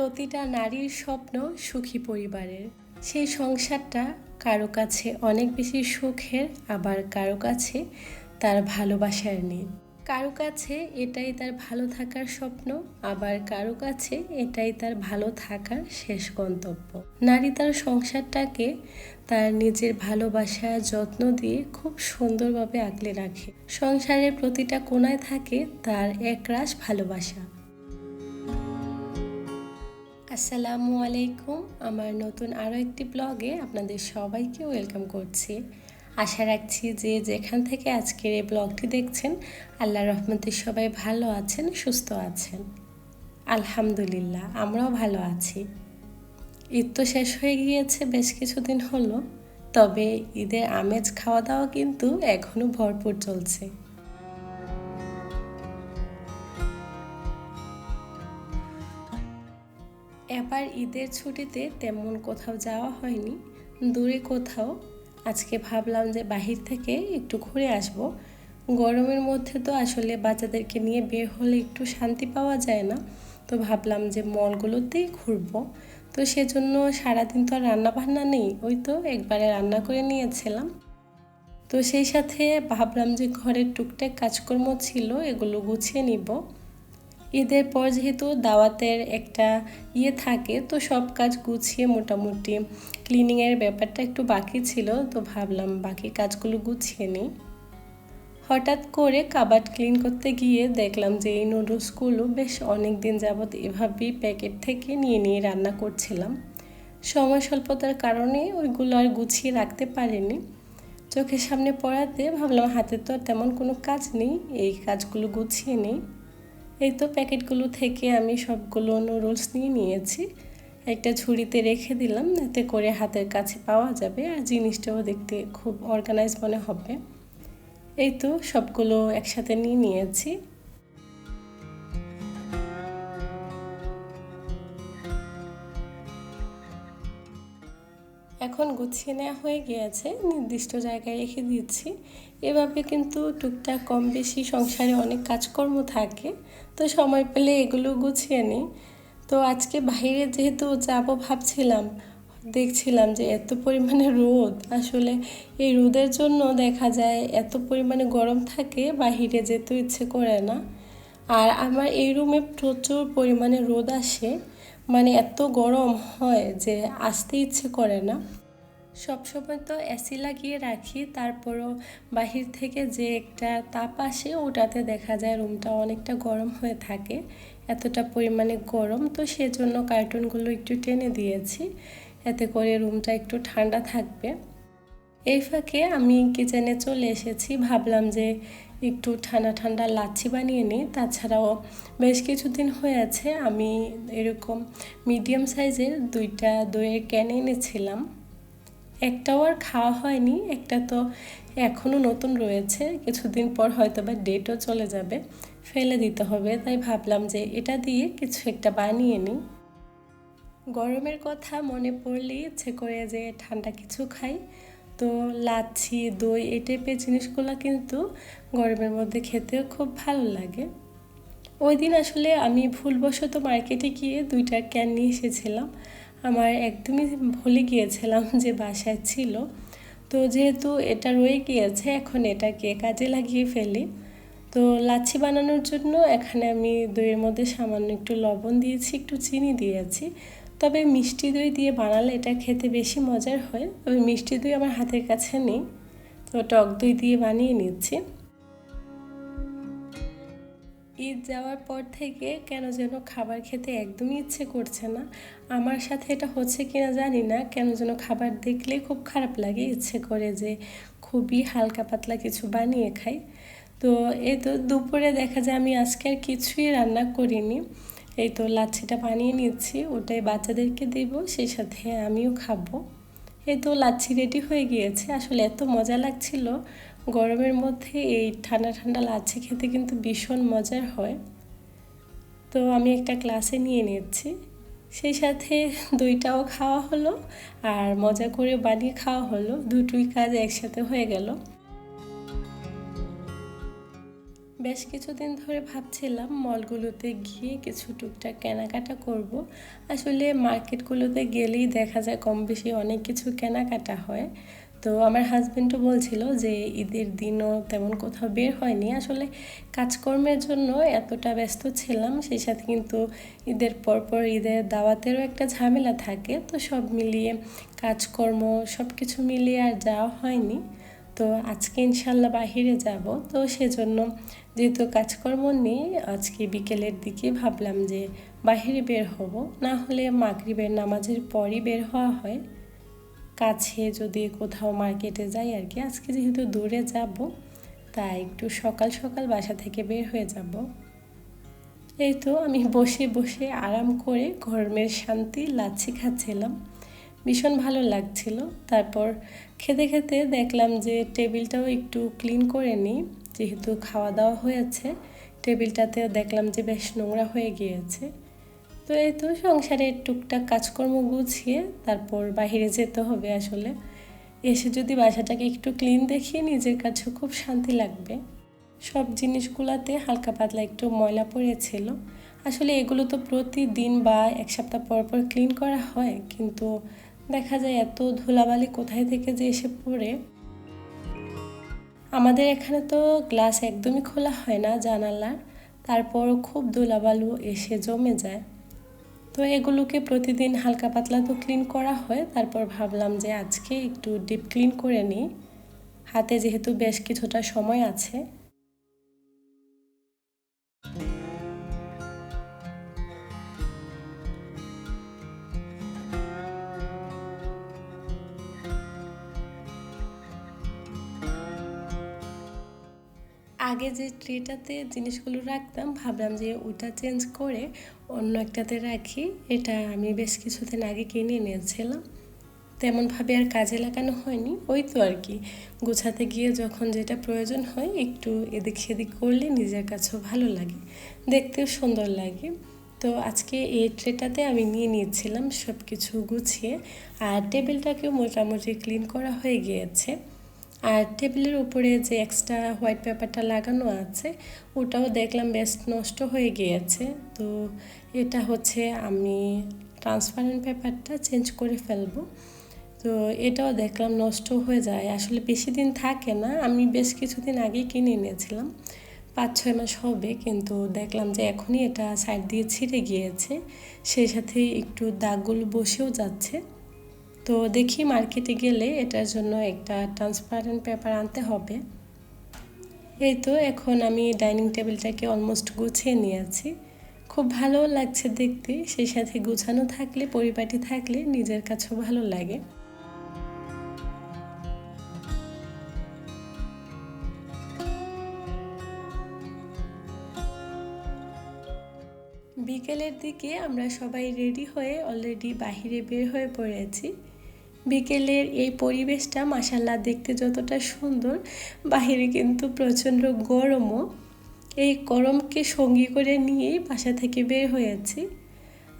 প্রতিটা নারীর স্বপ্ন সুখী পরিবারের। সেই সংসারটা কারও কাছে অনেক বেশি সুখের, আবার কারও কাছে তার ভালোবাসার নেই কারও কাছে এটাই তার ভালো থাকার স্বপ্ন, আবার কারও কাছে এটাই তার ভালো থাকার শেষ গন্তব্য। নারী তার সংসারটাকে তার নিজের ভালোবাসা, যত্ন দিয়ে খুব সুন্দরভাবে আগলে রাখে। সংসারের প্রতিটা কোনায় থাকে তার একরাশ ভালোবাসা। আসসালামু আলাইকুম। আমার নতুন আরও একটি ব্লগে আপনাদের সবাইকে ওয়েলকাম করছি। আশা রাখছি যে যেখান থেকে আজকের এই ব্লগটি দেখছেন আল্লাহ রহমতে সবাই ভালো আছেন, সুস্থ আছেন। আলহামদুলিল্লাহ, আমরাও ভালো আছি। ঈদ তো শেষ হয়ে গিয়েছে, বেশ কিছুদিন হলো। তবে ঈদের আমেজ খাওয়া দাওয়া কিন্তু এখনও ভরপুর চলছে। এবার ঈদের ছুটিতে তেমন কোথাও যাওয়া হয়নি। দূরে কোথাও। আজকে ভাবলাম যে বাহির থেকে একটু ঘুরে আসব। গরমের মধ্যে তো আসলে বাচ্চাদেরকে নিয়ে বের হলে একটু শান্তি পাওয়া যায় না। তো ভাবলাম যে মলগুলোতেই ঘুরবো। তো সেজন্য সারাদিন তো আর রান্না বান্না নেই, ওই তো একবারে রান্না করে নিয়েছিলাম। তো সেই সাথে ভাবলাম যে ঘরের টুকটাক কাজকর্ম ছিল, এগুলো গুছিয়ে নিব। ঈদের পর যেহেতু দাওয়াতের একটা ইয়ে থাকে, তো সব কাজ গুছিয়ে মোটামুটি ক্লিনিংয়ের ব্যাপারটা একটু বাকি ছিল, তো ভাবলাম বাকি কাজগুলো গুছিয়ে নিই। হঠাৎ করে কাবাড ক্লিন করতে গিয়ে দেখলাম যে এই নুডলসগুলো বেশ অনেক দিন যাবৎ এভাবেই প্যাকেট থেকে নিয়ে নিয়ে রান্না করছিলাম। সময় স্বল্পতার কারণে ওইগুলো আর গুছিয়ে রাখতে পারিনি। চোখের সামনে পড়াতে ভাবলাম হাতে তো আর তেমন কোনো কাজ নেই, এই কাজগুলো গুছিয়ে নিই। এই তো প্যাকেটগুলো থেকে আমি সবগুলো নুডলস নিয়ে নিয়েছি। একটা ঝুড়িতে রেখে দিলাম, এতে করে হাতের কাছে পাওয়া যাবে আর জিনিসটাও দেখতে খুব অর্গানাইজ মনে হবে। এই তো সবগুলো একসাথে নিয়ে নিয়েছি। এখন গুছিয়ে নেওয়া হয়ে গিয়েছে, নির্দিষ্ট জায়গায় রেখে দিচ্ছি। এভাবে কিন্তু টুকটাক কম বেশি সংসারে অনেক কাজকর্ম থাকে, তো সময় পেলে এগুলো গুছিয়ে নিই। তো আজকে বাইরে যেহেতু যাব ভাবছিলাম, দেখছিলাম যে এত পরিমাণে রোদ, আসলে এই রোদের জন্য দেখা যায় এত পরিমাণে গরম থাকে বাহিরে যেতে ইচ্ছে করে না। আর আমার এই রুমে প্রচুর পরিমাণে রোদ আসে মানে এত গরম হয় যে আসতে ইচ্ছে করে না। সবসময় তো এসি লাগিয়ে রাখি, তারপরও বাহির থেকে যে একটা তাপ আসে ওটাতে দেখা যায় রুমটা অনেকটা গরম হয়ে থাকে, এতটা পরিমাণে গরম। তো সেজন্য কার্টুনগুলো একটু টেনে দিয়েছি, এতে করে রুমটা একটু ঠান্ডা থাকবে। এই ফাঁকে আমি কিচেনে চলে এসেছি, ভাবলাম যে একটু ঠান্ডা ঠান্ডা লাচ্ছি বানিয়ে নিই। তাছাড়াও বেশ কিছুদিন হয়েছে আমি এরকম মিডিয়াম সাইজের দুইটা দইয়ের ক্যান এনেছিলাম। একটাও আর খাওয়া হয়নি, একটা তো এখনও নতুন রয়েছে, কিছুদিন পর হয়তো বা ডেটও চলে যাবে, ফেলে দিতে হবে, তাই ভাবলাম যে এটা দিয়ে কিছু একটা বানিয়ে নিই। গরমের কথা মনে পড়লেই ইচ্ছে করে যে ঠান্ডা কিছু খাই, তো লাচ্ছি, দই, এই টাইপের জিনিসগুলো কিন্তু গরমের মধ্যে খেতেও খুব ভালো লাগে। ওই দিন আসলে আমি ভুলবশত মার্কেটে গিয়ে দুইটা ক্যান নিয়ে এসেছিলাম আমার একদমই ভুলে গিয়েছিলাম যে বাসায় ছিল। তো যেহেতু এটা রয়ে গিয়েছে, এখন এটাকে কাজে লাগিয়ে ফেলি। তো লাচ্ছি বানানোর জন্য এখানে আমি দইয়ের মধ্যে সামান্য একটু লবণ দিয়েছি, একটু চিনি দিয়েছি। তবে মিষ্টি দই দিয়ে বানালে এটা খেতে বেশি মজার হয়। তবে মিষ্টি দই আমার হাতের কাছে নেই। তো টক দই দিয়ে বানিয়ে নিচ্ছি। ঈদ যাওয়ার পর থেকে কেন যেন খাবার খেতে একদমই ইচ্ছে করছে না। আমার সাথে এটা হচ্ছে কিনা জানি না, কেন যেন খাবার দেখলে খুব খারাপ লাগে, ইচ্ছে করে যে খুবই হালকা পাতলা কিছু বানিয়ে খাই। তো এই তো দুপুরে দেখা যায় আমি আজকে আর কিছুই রান্না করিনি। এই তো লাচ্ছিটা বানিয়ে নিচ্ছি, ওটাই বাচ্চাদেরকে দেবো, সেই সাথে আমিও খাব। এই তো লাচ্ছি রেডি হয়ে গিয়েছে, আসলে এত মজা লাগছিল। গরমের মধ্যে এই ঠান্ডা ঠান্ডা লাচ্ছি খেতে কিন্তু ভীষণ মজার হয়। তো আমি একটা ক্লাসে নিয়ে নিচ্ছি সেই সাথে দইটাও খাওয়া হলো আর মজা করে বানিয়ে খাওয়া হলো। দুটোই কাজ একসাথে হয়ে গেল। বেশ কিছুদিন ধরে ভাবছিলাম মলগুলোতে গিয়ে কিছু টুকটাক কেনাকাটা করব। আসলে মার্কেটগুলোতে গেলেই দেখা যায় কম বেশি অনেক কিছু কেনাকাটা হয়। তো আমার হাজব্যান্ডও বলছিল যে ঈদের দিনও তেমন কোথাও বের হয়নি। আসলে কাজকর্মের জন্য এতটা ব্যস্ত ছিলাম, সেই সাথে কিন্তু ঈদের পরপর ঈদের দাওয়াতেরও একটা ঝামেলা থাকে। তো সব মিলিয়ে কাজকর্ম সব কিছু মিলিয়ে আর যাওয়া হয়নি। তো আজকে ইনশাল্লাহ বাহিরে যাব। তো সেজন্য যেহেতু কাজকর্ম নেই, আজকে বিকেলের দিকে ভাবলাম যে বাহিরে বের হব। না হলে মাগরিবের নামাজের পরই বের হওয়া হয়। কাছে যদি কোথাও মার্কেটে যাই আর কি, আজকে যেহেতু দূরে যাব, তাই একটু সকাল সকাল বাসা থেকে বের হয়ে যাব। এই তো আমি বসে বসে আরাম করে গরমের শান্তি লাচ্ছি খাচ্ছিলাম। ভীষণ ভালো লাগছিল। তারপর খেতে খেতে দেখলাম যে টেবিলটাও একটু ক্লিন করে নিই, যেহেতু খাওয়া দাওয়া হয়েছে, টেবিলটাতেও দেখলাম যে বেশ নোংরা হয়ে গিয়েছে। তো এই তো সংসারের টুকটাক কাজকর্ম গুছিয়ে তারপর বাহিরে যেতে হবে আসলে। এসে যদি বাসাটাকে একটু ক্লিন দেখিয়ে নিজের কাছে খুব শান্তি লাগবে। সব জিনিসগুলোতে হালকা পাতলা একটু ময়লা পড়েছিল। আসলে এগুলো তো প্রতিদিন বা এক সপ্তাহ পর পর ক্লিন করা হয়, কিন্তু দেখা যায় এত ধুলাবালি কোথায় থেকে যে এসে পড়ে। আমাদের এখানে তো গ্লাস একদমই খোলা হয় না জানালার, তারপরও খুব ধুলাবালু এসে জমে যায়। তো এগুলোকে প্রতিদিন হালকা পাতলা তো ক্লিন করা হয়। তারপর ভাবলাম যে আজকে একটু ডিপ ক্লিন করে নিই। হাতে যেহেতু বেশ কিছুটা সময় আছে আগে যে ট্রেটাতে জিনিসগুলো রাখতাম, ভাবলাম যে ওটা চেঞ্জ করে অন্য একটাতে রাখি। এটা আমি বেশ কিছুদিন আগে কিনে নিয়েছিলাম তেমনভাবে আর কাজে লাগানো হয়নি। ওই তো আর কি। গোছাতে গিয়ে যখন যেটা প্রয়োজন হয়, একটু এদিক সেদিক করলে নিজের কাছেও ভালো লাগে। দেখতেও সুন্দর লাগে। তো আজকে এই ট্রেটাতে আমি নিয়ে নিয়েছিলাম সব কিছু গুছিয়ে। আর টেবিলটাকেও মোটামুটি ক্লিন করা হয়ে গিয়েছে। আর টেবিলের উপরে যে এক্সট্রা হোয়াইট পেপারটা লাগানো আছে, ওটাও দেখলাম বেশ নষ্ট হয়ে গিয়েছে। তো এটা হচ্ছে আমি ট্রান্সপারেন্ট পেপারটা চেঞ্জ করে ফেলব। তো এটাও দেখলাম নষ্ট হয়ে যায়। আসলে বেশি দিন থাকে না। আমি বেশ কিছুদিন আগেই কিনে নিয়েছিলাম পাঁচ, ছয় মাস হবে, কিন্তু দেখলাম যে এখনই এটা সাইড দিয়ে ছিঁড়ে গিয়েছে। সেই সাথে একটু দাগগুলো বসেও যাচ্ছে। তো দেখি মার্কেটে গেলে এটার জন্য একটা ট্রান্সপারেন্ট পেপার আনতে হবে। এই তো এখন আমি ডাইনিং টেবিলটাকে অলমোস্ট গুছিয়ে নিয়েছি। খুব ভালো লাগছে দেখতে, সেই সাথে গুছানো থাকলে, পরিপাটি থাকলে নিজের কাছেও ভালো লাগে। বিকেলের দিকে আমরা সবাই রেডি হয়ে অলরেডি বাহিরে বের হয়ে পড়েছি। বিকেলের এই পরিবেশটা মাসাল্লাহ দেখতে যতটা সুন্দর, বাহিরে কিন্তু প্রচণ্ড গরমও। এই গরমকে সঙ্গী করে নিয়েই বাসা থেকে বের হয়েছি।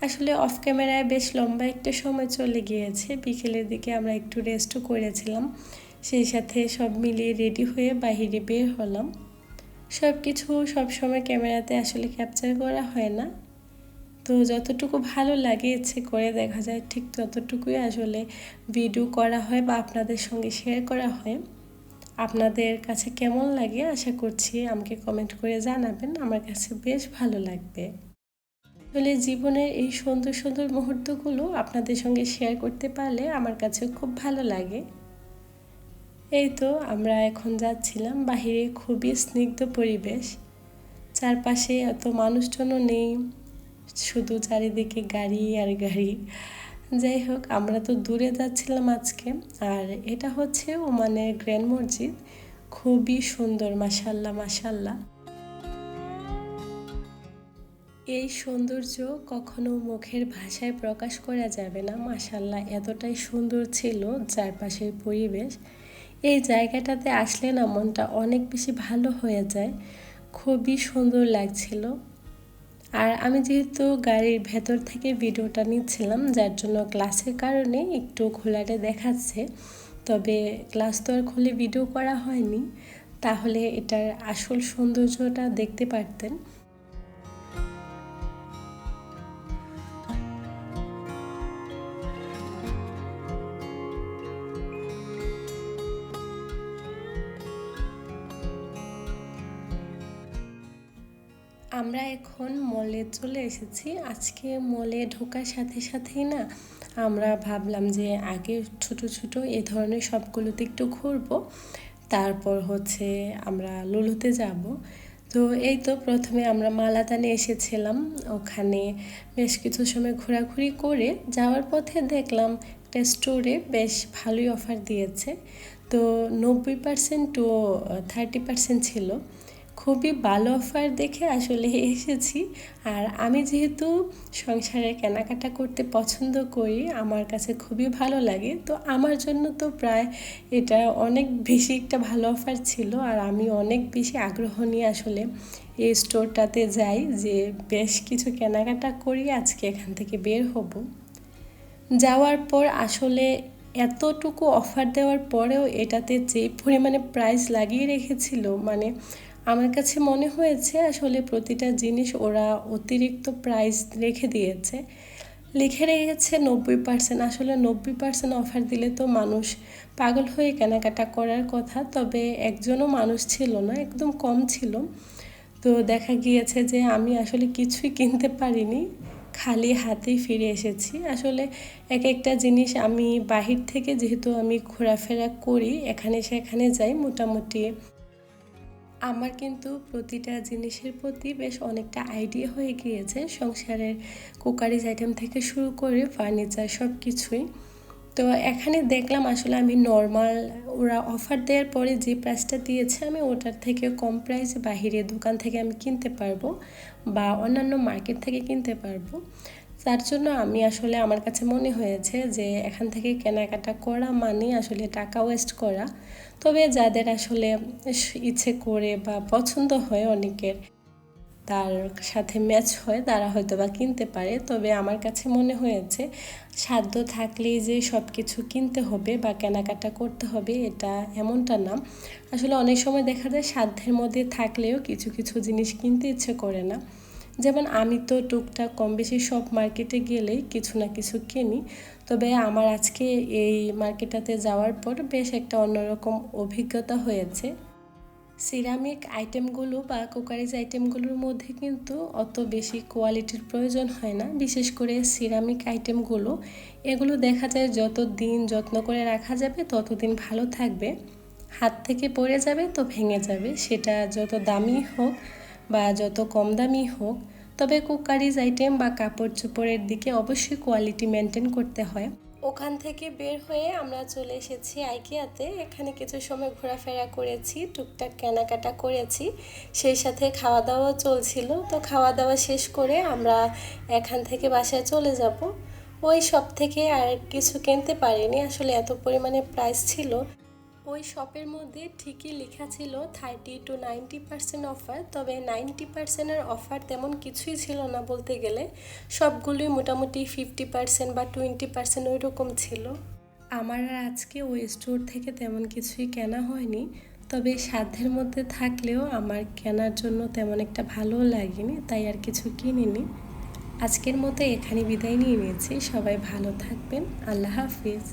আসলে অফ ক্যামেরায় বেশ লম্বা একটা সময় চলে গিয়েছে। বিকেলের দিকে আমরা একটু রেস্টও করেছিলাম। সেই সাথে সব মিলিয়ে রেডি হয়ে বাহিরে বের হলাম। সব কিছু সবসময় ক্যামেরাতে আসলে ক্যাপচার করা হয় না। তো যতটুকু ভালো লাগে ইচ্ছে করে দেখা যায়, ঠিক ততটুকুই আসলে ভিডিও করা হয় বা আপনাদের সঙ্গে শেয়ার করা হয়। আপনাদের কাছে কেমন লাগে আশা করছি আমাকে কমেন্ট করে জানাবেন, আমার কাছে বেশ ভালো লাগবে। আসলে জীবনের এই সুন্দর সুন্দর মুহূর্তগুলো আপনাদের সঙ্গে শেয়ার করতে পারলে আমার কাছে খুব ভালো লাগে। এই তো আমরা এখন যাচ্ছিলাম বাহিরে খুবই স্নিগ্ধ পরিবেশ। চারপাশে এত মানুষজনও নেই। শুধু চারিদিকে গাড়ি আর গাড়ি। যাই হোক, আমরা তো দূরে যাচ্ছিলাম আজকে। আর এটা হচ্ছে ওমানের গ্র্যান্ড মসজিদ। খুবই সুন্দর মাসাল্লাহ মাসাল্লাহ এই সৌন্দর্য কখনো মুখের ভাষায় প্রকাশ করা যাবে না। মাসাল্লাহ এতটাই সুন্দর ছিল চারপাশের পরিবেশ। এই জায়গাটাতে আসলে না মনটা অনেক বেশি ভালো হয়ে যায়। খুবই সুন্দর লাগছিল। আর আমি যেহেতু গাড়ির ভেতর থেকে ভিডিওটা নিচ্ছিলাম, যার জন্য ক্লাসের কারণে একটু খোলাটে দেখাচ্ছে, তবে ক্লাস তো আর খুলে ভিডিও করা হয়নি। তাহলে এটার আসল সৌন্দর্যটা দেখতে পারতেন। আমরা এখন মলে চলে এসেছি। আজকে মলে ঢোকার সাথে সাথেই না আমরা ভাবলাম যে আগে ছোট ছোট এ ধরনের সবগুলোতে একটু ঘুরবো। তারপর হচ্ছে আমরা লুলুতে যাব। তো এই তো প্রথমে আমরা মালাতানে এসেছিলাম। ওখানে বেশ কিছু সময় ঘোরাঘুরি করে যাওয়ার পথে দেখলাম একটা স্টোরে বেশ ভালোই অফার দিয়েছে। তো নব্বই পার্সেন্ট টু থার্টি পার্সেন্ট ছিল। খুবই ভালো অফার দেখে আসলে এসেছি। আর আমি যেহেতু সংসারে কেনাকাটা করতে পছন্দ করি, আমার কাছে খুবই ভালো লাগে। তো আমার জন্য তো প্রায় এটা অনেক বেশি একটা ভালো অফার ছিল। আর আমি অনেক বেশি আগ্রহ নিয়ে আসলে এই স্টোরটাতে যাই যে বেশ কিছু কেনাকাটা করি, আজকে এখান থেকে বের হব। যাওয়ার পর আসলে এতটুকু অফার দেওয়ার পরেও এটাতে যে পরিমাণে প্রাইস লাগিয়ে রেখেছিল মানে আমার কাছে মনে হয়েছে আসলে প্রতিটা জিনিস ওরা অতিরিক্ত প্রাইস রেখে দিয়েছে। লিখে রেখেছে নব্বই পার্সেন্ট আসলে নব্বই পার্সেন্ট অফার দিলে তো মানুষ পাগল হয়ে কেনাকাটা করার কথা, তবে একজনও মানুষ ছিল না, একদম কম ছিল। তো দেখা গিয়েছে যে আমি আসলে কিছুই কিনতে পারিনি, খালি হাতেই ফিরে এসেছি। আসলে এক একটা জিনিস আমি বাহির থেকে যেহেতু আমি ঘোরাফেরা করি, এখানে সেখানে যাই, মোটামুটি আমার কিন্তু প্রতিটা জিনিসের প্রতি বেশ অনেকটা আইডিয়া হয়ে গিয়েছে। সংসারের কুকারিজ আইটেম থেকে শুরু করে ফার্নিচার সব কিছুই তো এখানে দেখলাম আসলে আমি নর্মাল ওরা অফার দেওয়ার পরে যে প্রাইসটা দিয়েছে আমি ওটার থেকে কম প্রাইসে বাহিরে দোকান থেকে আমি কিনতে পারব বা অন্যান্য মার্কেট থেকে কিনতে পারব। তার জন্য আমি আসলে আমার কাছে মনে হয়েছে যে এখান থেকে কেনাকাটা করা মানে আসলে টাকা ওয়েস্ট করা। তবে যাদের আসলে ইচ্ছে করে বা পছন্দ হয় অনেকের, তার সাথে ম্যাচ হয়, তারা হয়তো বা কিনতে পারে। তবে আমার কাছে মনে হয়েছে, সাধ্য থাকলেই যে সব কিছু কিনতে হবে বা কেনাকাটা করতে হবে, এটা এমনটা না। আসলে অনেক সময় দেখা যায় সাধ্যের মধ্যে থাকলেও কিছু কিছু জিনিস কিনতে ইচ্ছে করে না। যেমন আমি তো টুকটাক কম বেশি সব মার্কেটে গেলেই কিছু না কিছু কিনি। তবে আমার আজকে এই মার্কেটটাতে যাওয়ার পর বেশ একটা অন্যরকম অভিজ্ঞতা হয়েছে। সিরামিক আইটেমগুলো বা কুকারিজ আইটেমগুলোর মধ্যে কিন্তু অত বেশি কোয়ালিটির প্রয়োজন হয় না। বিশেষ করে সিরামিক আইটেমগুলো, এগুলো দেখা যায় যত দিন যত্ন করে রাখা যাবে ততদিন ভালো থাকবে। হাত থেকে পড়ে যাবে তো ভেঙে যাবে। সেটা যত দামি হোক বা যত কম দামি হোক তবে কুকারিজ আইটেম বা কাপড় চোপড়ের দিকে অবশ্যই কোয়ালিটি মেনটেন করতে হয়। ওখান থেকে বের হয়ে আমরা চলে এসেছি আইকিয়াতে। এখানে কিছু সময় ঘোরাফেরা করেছি, টুকটাক কেনাকাটা করেছি। সেই সাথে খাওয়া দাওয়া চলছিল। তো খাওয়া দাওয়া শেষ করে আমরা এখান থেকে বাসায় চলে যাব। ওই সব থেকে আর কিছু কিনতে পারিনি। আসলে এত পরিমাণে প্রাইস ছিল। ওই শপের মধ্যে ঠিকই লেখা ছিল thirty two ninety percent offer তবে নাইনটি পার্সেন্টের অফার তেমন কিছুই ছিল না বলতে গেলে। সবগুলোই মোটামুটি ফিফটি পার্সেন্ট বা টোয়েন্টি পার্সেন্ট ওই রকম ছিল। আমার আর আজকে ওই স্টোর থেকে তেমন কিছুই কেনা হয়নি, তবে সাধ্যের মধ্যে থাকলেও আমার কেনার জন্য তেমন একটা ভালো লাগেনি, তাই আর কিছু কিনিনি। আজকের মতো এখানে বিদায় নিয়ে নিয়েছি, সবাই ভালো থাকবেন, আল্লাহ হাফিজ।